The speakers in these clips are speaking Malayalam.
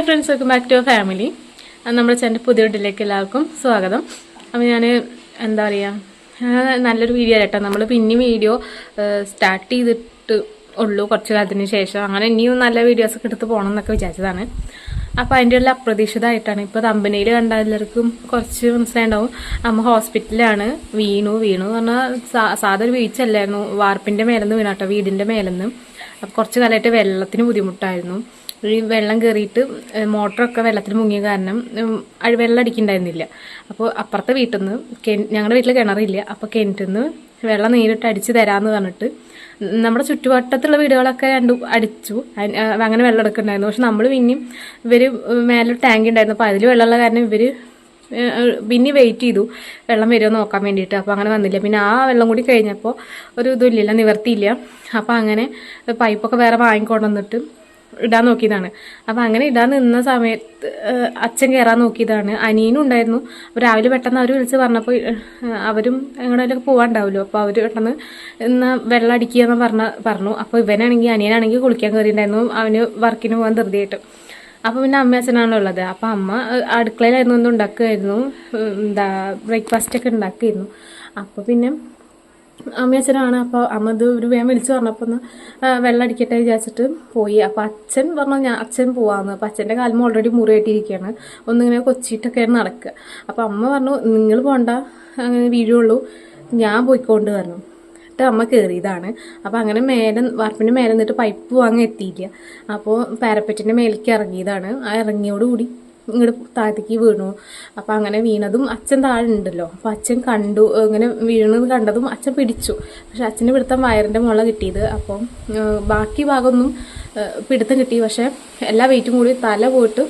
Hi friends welcome back to family നമ്മുടെ ചേട്ടന്റെ പുതിയ വീട്ടിലേക്ക് എല്ലാവർക്കും സ്വാഗതം. അപ്പോൾ ഞാൻ എന്താ പറയുക നല്ലൊരു വീഡിയോ കേട്ടോ നമ്മൾ പിന്നെ വീഡിയോ സ്റ്റാർട്ട് ചെയ്തിട്ട് ഉള്ളൂ കുറച്ച് കാലത്തിന് ശേഷം. അങ്ങനെ ഇനിയും നല്ല വീഡിയോസ് ഒക്കെ എടുത്ത് പോകണം എന്നൊക്കെ വിചാരിച്ചതാണ്. അപ്പോൾ അതിന്റെ ഉള്ള അപ്രതീക്ഷിതമായിട്ടാണ്. ഇപ്പോൾ തമ്പനയിൽ കണ്ട എല്ലാവർക്കും കുറച്ച് മനസ്സിലായിണ്ടാവും. അമ്മ ഹോസ്പിറ്റലിലാണ് വീണു വീണു എന്ന് പറഞ്ഞാൽ സാധാ ഒരു വീഴ്ചയല്ലായിരുന്നു വാർപ്പിന്റെ മേലെന്ന് വീണാട്ടോ വീടിന്റെ മേലെന്ന്. അപ്പോൾ കുറച്ച് കാലമായിട്ട് വെള്ളത്തിന് ബുദ്ധിമുട്ടായിരുന്നു. ഈ വെള്ളം കയറിയിട്ട് മോട്ടറൊക്കെ വെള്ളത്തിൽ മുങ്ങിയ കാരണം വെള്ളം അടിക്കുന്നുണ്ടായിരുന്നില്ല അപ്പോൾ അപ്പുറത്തെ വീട്ടിൽ നിന്ന് ഞങ്ങളുടെ വീട്ടിൽ കിണറില്ല. അപ്പോൾ കിണറ്റിൽ നിന്ന് വെള്ളം നേരിട്ട് അടിച്ച് തരാമെന്ന് പറഞ്ഞിട്ട് നമ്മുടെ ചുറ്റുവട്ടത്തുള്ള വീടുകളൊക്കെ രണ്ടു അടിച്ചു. അങ്ങനെ വെള്ളം എടുക്കുന്നുണ്ടായിരുന്നു പക്ഷെ നമ്മൾ പിന്നെയും ഇവർ മേലെ ടാങ്ക് ഉണ്ടായിരുന്നു അപ്പോൾ അതിൽ വെള്ളമുള്ള കാരണം ഇവർ പിന്നെ വെയിറ്റ് ചെയ്തു വെള്ളം വരുമോ നോക്കാൻ വേണ്ടിയിട്ട് അപ്പോൾ അങ്ങനെ വന്നില്ല. പിന്നെ ആ വെള്ളം കൂടി കഴിഞ്ഞപ്പോൾ ഒരു ഇതുമില്ല നിവർത്തിയില്ല. അപ്പോൾ അങ്ങനെ പൈപ്പൊക്കെ വേറെ വാങ്ങിക്കൊണ്ടുവന്നിട്ട് ഇടാൻ നോക്കിയതാണ്. അപ്പം അങ്ങനെ ഇടാൻ നിന്ന സമയത്ത് അച്ഛൻ കയറാൻ നോക്കിയതാണ്. അനിയനും ഉണ്ടായിരുന്നു. അപ്പോൾ രാവിലെ പെട്ടെന്ന് അവർ വിളിച്ച് പറഞ്ഞപ്പോൾ അവരും എങ്ങോട്ടേലൊക്കെ പോകാണ്ടാവുമല്ലോ അപ്പോൾ അവർ പെട്ടെന്ന് എന്നാൽ വെള്ളം അടിക്കുക എന്ന് പറഞ്ഞ പറഞ്ഞു. അപ്പോൾ ഇവനാണെങ്കിൽ അനിയനാണെങ്കിൽ കുളിക്കാൻ കയറിയിട്ടുണ്ടായിരുന്നു അവന് വർക്കിന് പോകാൻ ധൃതിയായിട്ട്. അപ്പോൾ പിന്നെ അമ്മ അച്ഛനാണല്ലോ ഉള്ളത്. അപ്പോൾ അമ്മ അടുക്കളയിലായിരുന്നു ഒന്ന് ഉണ്ടാക്കുമായിരുന്നു എന്താ ബ്രേക്ക്ഫാസ്റ്റ് ഒക്കെ ഉണ്ടാക്കിയിരുന്നു അപ്പോൾ പിന്നെ അമ്മയച്ഛനാണ്. അപ്പോൾ അമ്മ ഇത് ഒരു വേഗം വിളിച്ചു പറഞ്ഞപ്പോൾ ഒന്ന് വെള്ളം അടിക്കട്ടെ വിചാരിച്ചിട്ട് പോയി. അപ്പോൾ അച്ഛൻ പറഞ്ഞു ഞാൻ അച്ഛൻ പോവാന്ന്. അപ്പോൾ അച്ഛന്റെ കാലം ഓൾറെഡി മുറിയായിട്ടിരിക്കുകയാണ് ഒന്നിങ്ങനെ കൊച്ചിയിട്ടൊക്കെയാണ് നടക്കുക. അപ്പോൾ അമ്മ പറഞ്ഞു നിങ്ങൾ പോണ്ട. അങ്ങനെ വീഴുള്ളൂ ഞാൻ പോയിക്കൊണ്ട് പറഞ്ഞു എന്നിട്ട് അമ്മ കയറിയതാണ് അപ്പോൾ അങ്ങനെ മേലെ വാർപ്പിന്റെ മേലെ നിന്നിട്ട് പൈപ്പ് വാങ്ങി എത്തിയില്ല. അപ്പോൾ പാരപ്പറ്റിന്റെ മേലേക്ക് ഇറങ്ങിയതാണ്. ആ ഇറങ്ങിയോടുകൂടി ഇങ്ങോട്ട് താഴത്തേക്ക് വീണു. അപ്പം അങ്ങനെ വീണതും അച്ഛൻ താഴെ ഉണ്ടല്ലോ. അപ്പം അച്ഛൻ കണ്ടു ഇങ്ങനെ വീണത് കണ്ടതും അച്ഛൻ പിടിച്ചു. പക്ഷെ അച്ഛന് പിടുത്തം വയറിന്റെ മുള കിട്ടിയത്. അപ്പം ബാക്കി ഭാഗമൊന്നും പിടുത്തം കിട്ടി. പക്ഷേ എല്ലാ വെയിറ്റും കൂടി തല പോയിട്ട്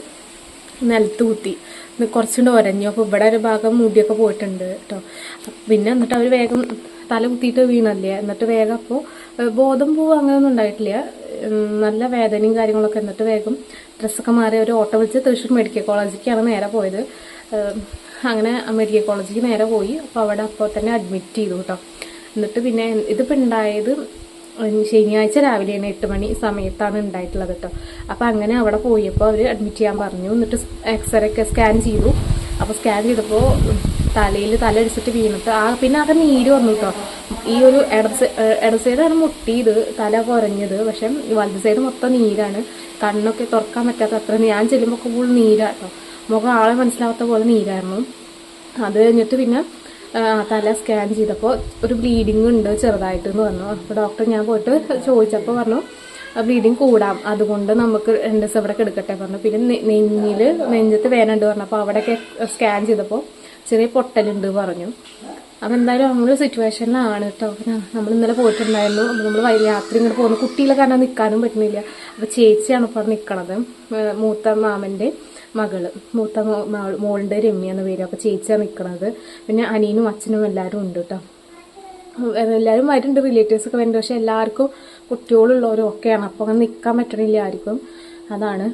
നിലത്ത് കുത്തി. കുറച്ചുകൊണ്ട് ഒരഞ്ഞു. അപ്പോൾ ഇവിടെ ഒരു ഭാഗം മുടിയൊക്കെ പോയിട്ടുണ്ട് കേട്ടോ പിന്നെ എന്നിട്ട് അവർ വേഗം തല കുത്തിയിട്ട് വീണല്ലേ? എന്നിട്ട് വേഗം അപ്പോൾ ബോധം പോവുക അങ്ങനെയൊന്നും ഉണ്ടായിട്ടില്ല. നല്ല വേദനയും കാര്യങ്ങളൊക്കെ എന്നിട്ട് വേഗം ഡ്രസ്സൊക്കെ മാറി ഒരു ഓട്ടോ വിളിച്ച് തൃശ്ശൂർ മെഡിക്കൽ കോളേജിലേക്കാണ് നേരെ പോയത്. അങ്ങനെ മെഡിക്കൽ കോളേജിലേക്ക് നേരെ പോയി. അപ്പോൾ അവിടെ അപ്പോൾ തന്നെ അഡ്മിറ്റ് ചെയ്തു കേട്ടോ. എന്നിട്ട് പിന്നെ ഇതിപ്പോൾ ഉണ്ടായത് ശനിയാഴ്ച രാവിലെയാണ് എട്ട് മണി സമയത്താണ് ഉണ്ടായിട്ടുള്ളത് കേട്ടോ. അപ്പോൾ അങ്ങനെ അവിടെ പോയപ്പോൾ അവർ അഡ്മിറ്റ് ചെയ്യാൻ പറഞ്ഞു. എന്നിട്ട് എക്സ്റേ ഒക്കെ സ്കാൻ ചെയ്തു. അപ്പോൾ സ്കാൻ ചെയ്തപ്പോൾ തലയിൽ തല അടിച്ചിട്ട് വീണിട്ട് ആ പിന്നെ ആകെ നീര് വന്നു കേട്ടോ ഈ ഒരു ഇടത് ഇടത് സൈഡാണ് മുട്ടിയത് തല കുറഞ്ഞത് പക്ഷെ വലത് സൈഡ് മൊത്തം നീരാണ്. കണ്ണൊക്കെ തുറക്കാൻ പറ്റാത്ത അത്ര ഞാൻ ചെല്ലുമ്പോൾ ഫുൾ നീരാട്ടോ മുഖം ആളെ മനസ്സിലാവാത്ത പോലെ നീരായിരുന്നു. അത് കഴിഞ്ഞിട്ട് പിന്നെ തല സ്കാൻ ചെയ്തപ്പോൾ ഒരു ബ്ലീഡിങ് ഉണ്ട് ചെറുതായിട്ട് എന്ന് പറഞ്ഞു. അപ്പോൾ ഡോക്ടർ ഞാൻ പോയിട്ട് ചോദിച്ചപ്പോൾ പറഞ്ഞു ബ്ലീഡിങ് കൂടാം. അതുകൊണ്ട് നമുക്ക് രണ്ട് ദിവസം ഇവിടെ കിടക്കട്ടെ പറഞ്ഞു. പിന്നെ നെഞ്ഞിൽ നെഞ്ചത്ത് വേനുണ്ട് പറഞ്ഞു അപ്പോൾ അവിടെയൊക്കെ സ്കാൻ ചെയ്തപ്പോൾ ചെറിയ പൊട്ടലുണ്ട് പറഞ്ഞു. അപ്പം എന്തായാലും അങ്ങനെ സിറ്റുവേഷനിലാണ് കേട്ടോ നമ്മൾ ഇന്നലെ പോയിട്ടുണ്ടായിരുന്നു. അപ്പോൾ നമ്മൾ വൈകി രാത്രി ഇങ്ങോട്ട് പോകുന്നു കുട്ടികളെ കാരണം നിൽക്കാനും പറ്റുന്നില്ല. അപ്പോൾ ചേച്ചിയാണ് ഇപ്പോൾ നിൽക്കണത് മൂത്ത മാമന്റെ മകൾ. മൂത്ത മോളിന്റെ രമ്യ എന്ന പേര്. അപ്പോൾ ചേച്ചിയാണ് നിൽക്കണത് പിന്നെ അനിയനും അച്ഛനും എല്ലാവരും ഉണ്ട് കേട്ടോ എല്ലാവരും വരുന്നുണ്ട്. റിലേറ്റീവ്സ് ഒക്കെ വരുന്നുണ്ട്. പക്ഷെ എല്ലാവർക്കും കുട്ടികളുള്ളവരും ഒക്കെയാണ്. അപ്പോൾ അങ്ങനെ നിൽക്കാൻ പറ്റണില്ല ആർക്കും. അതാണ്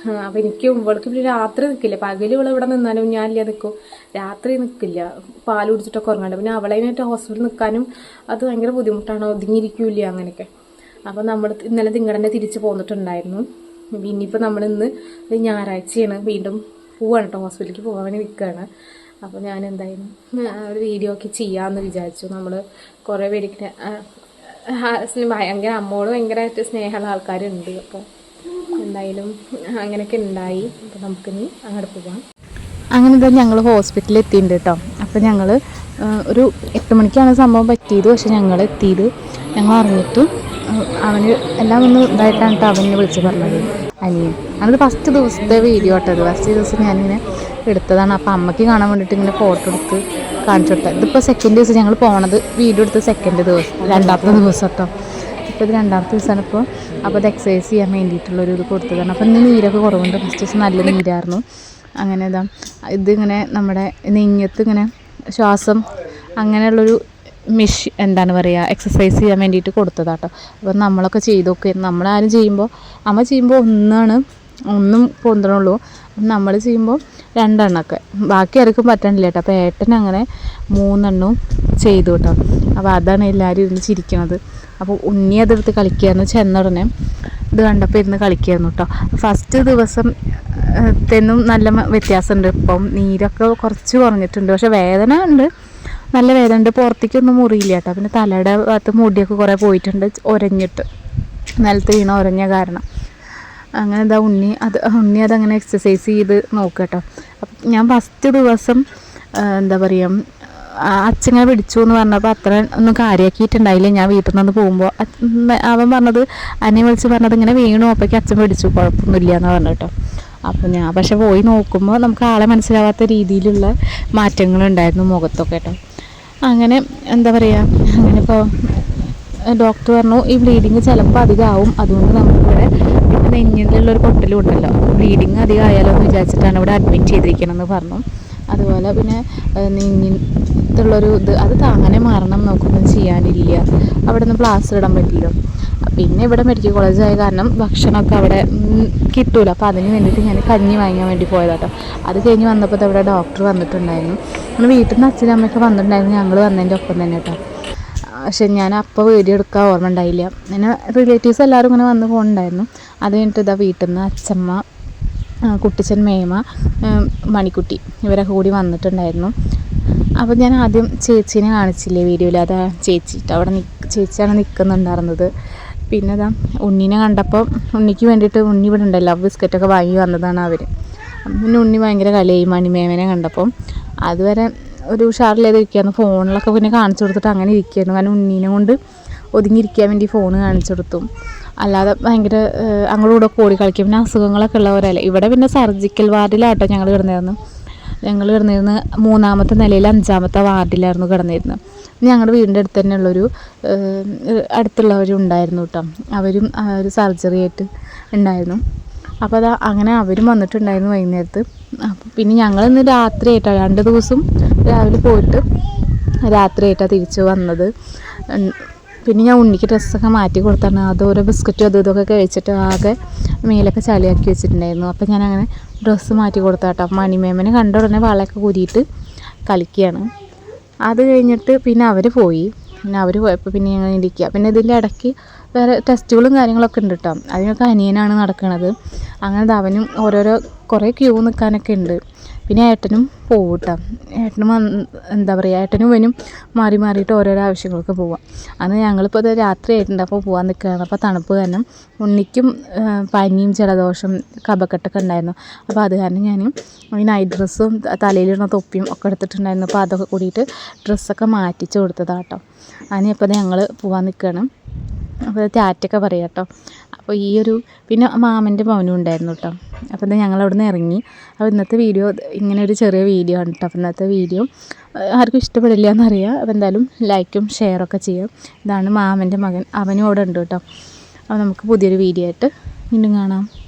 ആ, അപ്പോൾ എനിക്ക് ഇവൾക്ക് പിന്നെ രാത്രി നിൽക്കില്ല പകൽ ഇവൾ ഇവിടെ നിന്നാലും ഞാനില്ല നിൽക്കും രാത്രി നിൽക്കില്ല പാൽ കുടിച്ചിട്ടൊക്കെ ഉറങ്ങാണ്ട്. പിന്നെ അവളതിനായിട്ട് ഹോസ്പിറ്റലിൽ നിൽക്കാനും അത് ഭയങ്കര ബുദ്ധിമുട്ടാണ്. ഒതുങ്ങിയിരിക്കില്ല അങ്ങനെയൊക്കെ. അപ്പോൾ നമ്മൾ ഇന്നലെ നിങ്ങളെന്നെ തിരിച്ച് പോന്നിട്ടുണ്ടായിരുന്നു. ഇനിയിപ്പോൾ നമ്മൾ ഇന്ന് ഞായറാഴ്ചയാണ്. വീണ്ടും പോവാണ് കേട്ടോ ഹോസ്പിറ്റലിലേക്ക് പോകാൻ വേണ്ടി നിൽക്കുകയാണ് അപ്പോൾ ഞാൻ എന്തായാലും ഒരു വീഡിയോ ഒക്കെ ചെയ്യാമെന്ന് വിചാരിച്ചു. നമ്മൾ കുറേ പേർക്ക് ഭയങ്കര അമ്മോട് ഭയങ്കരമായിട്ട് സ്നേഹമുള്ള ആൾക്കാരുണ്ട്. അപ്പോൾ എന്തായാലും അങ്ങനെയൊക്കെ ഉണ്ടായി. നമുക്ക് നമുക്കിനി അങ്ങോട്ട് പോകാം അങ്ങനെ ഇതാ ഞങ്ങൾ ഹോസ്പിറ്റലിൽ എത്തിയിട്ടുണ്ട് കേട്ടോ അപ്പോൾ ഞങ്ങൾ ഒരു എട്ട് മണിക്കാണ് സംഭവം പറ്റിയത്. പക്ഷെ ഞങ്ങൾ എത്തിയത് ഞങ്ങൾ അറിഞ്ഞിട്ട് അവന് എല്ലാം ഒന്ന് ഇതായിട്ടാണ് കേട്ടോ അവനെ വിളിച്ച് പറഞ്ഞത്. അനിയൻ. അത് ഫസ്റ്റ് ദിവസത്തെ വീഡിയോ കേട്ടത് ഫസ്റ്റ് ദിവസം ഞാനിങ്ങനെ എടുത്തതാണ്. അപ്പോൾ അമ്മയ്ക്ക് കാണാൻ വേണ്ടിയിട്ട് ഇങ്ങനെ ഫോട്ടോ എടുത്ത് കാണിച്ചു കൊടുത്തത്. ഇതിപ്പോൾ സെക്കൻഡ് ദിവസം ഞങ്ങൾ പോണത് വീഡിയോ എടുത്ത് സെക്കൻഡ് ദിവസം രണ്ടാമത്തെ ദിവസം കേട്ടോ ഇപ്പോൾ ഇത് രണ്ടാമത്തെ ദിവസമാണ് ഇപ്പോൾ അപ്പോൾ അത് എക്സസൈസ് ചെയ്യാൻ വേണ്ടിയിട്ടുള്ളൊരു ഇത് കൊടുത്തതാണ്. അപ്പോൾ ഇന്ന് നീരൊക്കെ കുറവുണ്ട്. ഫസ്റ്റ് ദിവസം നല്ല നീരായിരുന്നു. അങ്ങനെ ഇതാ ഇതിങ്ങനെ നമ്മുടെ നെയ്യത്ത് ഇങ്ങനെ ശ്വാസം അങ്ങനെയുള്ളൊരു മിഷ് എന്താണ് പറയുക എക്സസൈസ് ചെയ്യാൻ വേണ്ടിയിട്ട് കൊടുത്തതാട്ടോ. അപ്പം നമ്മളൊക്കെ ചെയ്തൊക്കെ നമ്മളാരും ചെയ്യുമ്പോൾ അമ്മ ചെയ്യുമ്പോൾ ഒന്നാണ് ഒന്നും പൊന്തണുള്ളൂ നമ്മൾ ചെയ്യുമ്പോൾ രണ്ടെണ്ണമൊക്കെ ബാക്കി ആർക്കും പറ്റണില്ല കേട്ടോ. അപ്പോൾ ഏട്ടൻ അങ്ങനെ മൂന്നെണ്ണവും ചെയ്തു കേട്ടോ. അപ്പോൾ അതാണ് എല്ലാവരും ഇരുന്ന് ചിരിക്കണത്. അപ്പോൾ ഉണ്ണി അതെടുത്ത് കളിക്കുകയായിരുന്നു ചെന്നുടനെ. ഇത് കണ്ടപ്പോൾ ഇരുന്ന് കളിക്കുകയായിരുന്നു കേട്ടോ. ഫസ്റ്റ് ദിവസം തെന്നും നല്ല വ്യത്യാസമുണ്ട്. ഇപ്പം നീരൊക്കെ കുറച്ച് കുറഞ്ഞിട്ടുണ്ട്. പക്ഷെ വേദന ഉണ്ട്. നല്ല വേദന ഉണ്ട്. പുറത്തേക്കൊന്നും മുറിയില്ല കേട്ടോ. പിന്നെ തലയുടെ ഭാഗത്ത് മുടിയൊക്കെ കുറേ പോയിട്ടുണ്ട്. ഒരഞ്ഞിട്ട്. നിലത്ത് വീണ ഒരഞ്ഞ കാരണം. അങ്ങനെ എന്താ ഉണ്ണി അത് ഉണ്ണി അതങ്ങനെ എക്സസൈസ് ചെയ്ത് നോക്കുക കേട്ടോ അപ്പം ഞാൻ ഫസ്റ്റ് ദിവസം എന്താ പറയുക അച്ഛനെ പിടിച്ചു എന്ന് പറഞ്ഞപ്പോൾ അത്ര ഒന്നും കാര്യമാക്കിയിട്ടുണ്ടായില്ല ഞാൻ വീട്ടിൽ നിന്ന് പോകുമ്പോൾ അവൻ പറഞ്ഞത് അന്നെ വിളിച്ച് പറഞ്ഞത് ഇങ്ങനെ വീണു അപ്പോഴേക്ക് അച്ഛൻ പിടിച്ചു. കുഴപ്പമൊന്നുമില്ല എന്ന് പറഞ്ഞു കേട്ടോ അപ്പോൾ ഞാൻ പക്ഷെ പോയി നോക്കുമ്പോൾ നമുക്ക് ആളെ മനസ്സിലാവാത്ത രീതിയിലുള്ള മാറ്റങ്ങളുണ്ടായിരുന്നു മുഖത്തൊക്കെ കേട്ടോ. അങ്ങനെ എന്താ പറയുക അങ്ങനെ ഇപ്പോൾ ഡോക്ടർ പറഞ്ഞു ഈ ബ്ലീഡിങ് ചിലപ്പോൾ അധികമാവും അതുകൊണ്ട് നമുക്കിവിടെ നെഞ്ഞിലുള്ള ഒരു പൊട്ടലും ഉണ്ടല്ലോ. ബ്ലീഡിങ് അധികം ആയാലോ എന്ന് വിചാരിച്ചിട്ടാണ് ഇവിടെ അഡ്മിറ്റ് ചെയ്തിരിക്കണം എന്ന് പറഞ്ഞു. അതുപോലെ പിന്നെ നെഞ്ഞിത്തുള്ളൊരു ഇത് അത് താങ്ങനെ മാറണം നമുക്കൊന്നും ചെയ്യാനില്ല. അവിടെ നിന്ന് പ്ലാസ്റ്റർ ഇടാൻ പറ്റില്ലോ. പിന്നെ ഇവിടെ മെഡിക്കൽ കോളേജ് ആയ കാരണം ഭക്ഷണമൊക്കെ അവിടെ കിട്ടൂല. അപ്പോൾ അതിന് വേണ്ടിയിട്ട് ഞാൻ കഞ്ഞി വാങ്ങാൻ വേണ്ടി പോയതാട്ടോ അത് കഴിഞ്ഞ് വന്നപ്പോൾ ഇവിടെ ഡോക്ടർ വന്നിട്ടുണ്ടായിരുന്നു. നമ്മൾ വീട്ടിൽ നിന്ന് അച്ഛനും അമ്മയൊക്കെ വന്നിട്ടുണ്ടായിരുന്നു. ഞങ്ങൾ വന്നതിന്റെ ഒപ്പം തന്നെ കേട്ടോ പക്ഷെ ഞാൻ അപ്പോൾ വീഡിയോ എടുക്കാൻ ഓർമ്മ ഉണ്ടായില്ല. പിന്നെ റിലേറ്റീവ്സ് എല്ലാവരും ഇങ്ങനെ വന്ന് പോകുന്നുണ്ടായിരുന്നു അത് കഴിഞ്ഞിട്ട് ഇതാ വീട്ടിൽ നിന്ന് അച്ഛമ്മ കുട്ടിച്ചൻ മേമ മണിക്കുട്ടി ഇവരൊക്കെ കൂടി വന്നിട്ടുണ്ടായിരുന്നു. അപ്പോൾ ഞാൻ ആദ്യം ചേച്ചീനെ കാണിച്ചില്ലേ വീഡിയോയിൽ? അതാ ചേച്ചി അവിടെ നിക്ക് ചേച്ചിയാണ് നിൽക്കുന്നുണ്ടായിരുന്നത് പിന്നെ അതാ ഉണ്ണീനെ കണ്ടപ്പോൾ ഉണ്ണിക്ക് വേണ്ടിയിട്ട് ഉണ്ണി ഇവിടെ ഉണ്ടല്ലോ ബിസ്ക്കറ്റൊക്കെ വാങ്ങി വന്നതാണ് അവർ പിന്നെ ഉണ്ണി ഭയങ്കര കലയായി മണിമേമനെ കണ്ടപ്പോൾ അതുവരെ ഒരു ഉഷാറിലേത് ഇരിക്കുകയായിരുന്നു ഫോണിലൊക്കെ പിന്നെ കാണിച്ചു കൊടുത്തിട്ട് അങ്ങനെ ഇരിക്കുകയായിരുന്നു കാരണം ഉണ്ണീനെ കൊണ്ട് ഒതുങ്ങിയിരിക്കാൻ വേണ്ടി ഫോൺ കാണിച്ചു കൊടുത്തു. അല്ലാതെ ഭയങ്കര അങ്ങോട്ടും കൂടെ ഓടി കളിക്കും പിന്നെ അസുഖങ്ങളൊക്കെ ഉള്ളവരല്ലേ? ഇവിടെ പിന്നെ സർജിക്കൽ വാർഡിലാട്ടോ ഞങ്ങൾ കിടന്നിരുന്നു ഞങ്ങൾ കിടന്നിരുന്ന മൂന്നാമത്തെ നിലയിൽ അഞ്ചാമത്തെ വാർഡിലായിരുന്നു കിടന്നിരുന്നത്. ഞങ്ങളുടെ വീടിന്റെ അടുത്ത് തന്നെ ഉള്ളൊരു ഏഹ്, അടുത്തുള്ളവരും ഉണ്ടായിരുന്നു കേട്ടോ അവരും ഒരു സർജറി ആയിട്ട് ഉണ്ടായിരുന്നു. അപ്പോൾ അതാ അങ്ങനെ അവരും വന്നിട്ടുണ്ടായിരുന്നു വൈകുന്നേരത്ത്. പിന്നെ ഞങ്ങൾ ഇന്ന് രാത്രി ആയിട്ടാണ് രണ്ട് ദിവസം രാവിലെ പോയിട്ട് രാത്രി ആയിട്ടാണ് തിരിച്ച് വന്നത്. പിന്നെ ഞാൻ ഉണ്ണിക്ക് ഡ്രസ്സൊക്കെ മാറ്റി കൊടുത്താണ്. അത് ഓരോ ബിസ്ക്കറ്റും അതും ഇതൊക്കെ കഴിച്ചിട്ട് ആകെ മേലൊക്കെ ചളിയാക്കി വെച്ചിട്ടുണ്ടായിരുന്നു. അപ്പോൾ ഞാൻ അങ്ങനെ ഡ്രസ്സ് മാറ്റി കൊടുത്താട്ടോ. മണിമേമനെ കണ്ട ഉടനെ വളയൊക്കെ കൂടിയിട്ട് കളിക്കുകയാണ്. അത് കഴിഞ്ഞിട്ട് പിന്നെ അവർ പോയി. പിന്നെ അവർ പോയപ്പോൾ പിന്നെ ഞങ്ങൾ ഇരിക്കുക. പിന്നെ ഇതിന്റെ ഇടയ്ക്ക് വേറെ ടെസ്റ്റുകളും കാര്യങ്ങളൊക്കെ ഉണ്ട് കേട്ടോ അതിനൊക്കെ അനിയനാണ് നടക്കുന്നത് അങ്ങനെ അവനും ഓരോരോ കുറേ ക്യൂ നിൽക്കാനൊക്കെ ഉണ്ട്. പിന്നെ ഏട്ടനും പോവും കേട്ടോ ഏട്ടനും എന്താ പറയുക ഏട്ടനും ഇവനും മാറി മാറിയിട്ട് ഓരോരോ ആവശ്യങ്ങൾക്ക് പോവാം. അന്ന് ഞങ്ങളിപ്പോൾ ഇത് രാത്രി ആയിട്ടുണ്ട്. അപ്പോൾ പോകാൻ നിൽക്കുകയാണ് അപ്പോൾ തണുപ്പ് കാരണം ഉണ്ണിക്കും പനിയും ജലദോഷം കബക്കെട്ടൊക്കെ ഉണ്ടായിരുന്നു. അപ്പോൾ അത് കാരണം ഞാൻ ഈ നൈറ്റ് ഡ്രസ്സും തലയിലിടുന്ന തൊപ്പിയും ഒക്കെ എടുത്തിട്ടുണ്ടായിരുന്നു. അപ്പോൾ അതൊക്കെ കൂടിയിട്ട് ഡ്രസ്സൊക്കെ മാറ്റിച്ച് കൊടുത്തതാണ് കേട്ടോ അതിനിപ്പോൾ ഞങ്ങൾ പോകാൻ നിൽക്കുകയാണ് അപ്പോൾ ടാറ്റൊക്കെ പറയാം കേട്ടോ. അപ്പോൾ ഈ ഒരു പിന്നെ മാമന്റെ മൗനും ഉണ്ടായിരുന്നു കേട്ടോ. അപ്പോൾ ഇത് ഞങ്ങൾ അവിടെ നിന്ന് ഇറങ്ങി. അപ്പോൾ ഇന്നത്തെ വീഡിയോ ഇങ്ങനെ ഒരു ചെറിയ വീഡിയോ ആണ് കേട്ടോ. അപ്പോൾ ഇന്നത്തെ വീഡിയോ ആർക്കും ഇഷ്ടപ്പെടില്ല എന്നറിയാം. അപ്പോൾ എന്തായാലും ലൈക്കും ഷെയറൊക്കെ ചെയ്യാം. ഇതാണ് മാമന്റെ മകൻ. അവനും അവിടെ ഉണ്ട് കേട്ടോ. അപ്പോൾ നമുക്ക് പുതിയൊരു വീഡിയോ ആയിട്ട് വീണ്ടും കാണാം.